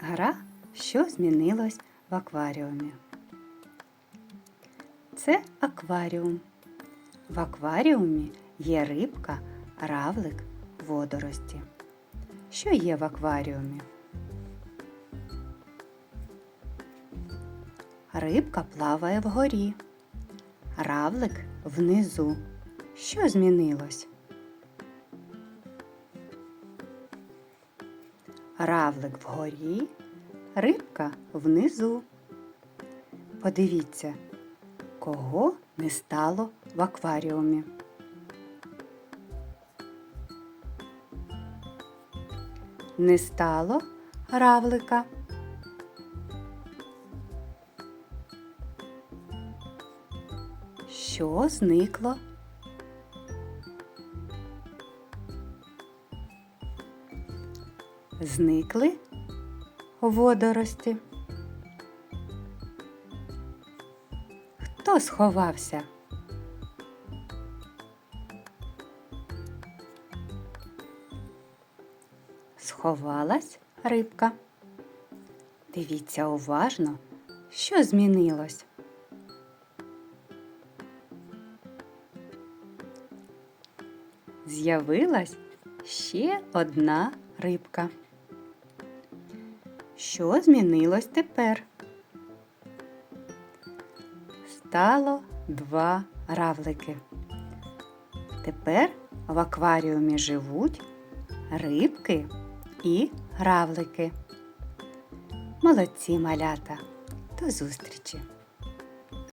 Гра, що змінилось в акваріумі. Це акваріум. В акваріумі є рибка, равлик, водорості. Що є в акваріумі? Рибка плаває вгорі, равлик внизу. Що змінилось? Равлик вгорі, рибка внизу. Подивіться, кого не стало в акваріумі. Не стало равлика. Що зникло? Зникли водорості. Хто сховався? Сховалась рибка. Дивіться уважно, що змінилось. З'явилась ще одна рибка. Що змінилось тепер? Стало два равлики. Тепер в акваріумі живуть рибки і равлики. Молодці малята. До зустрічі!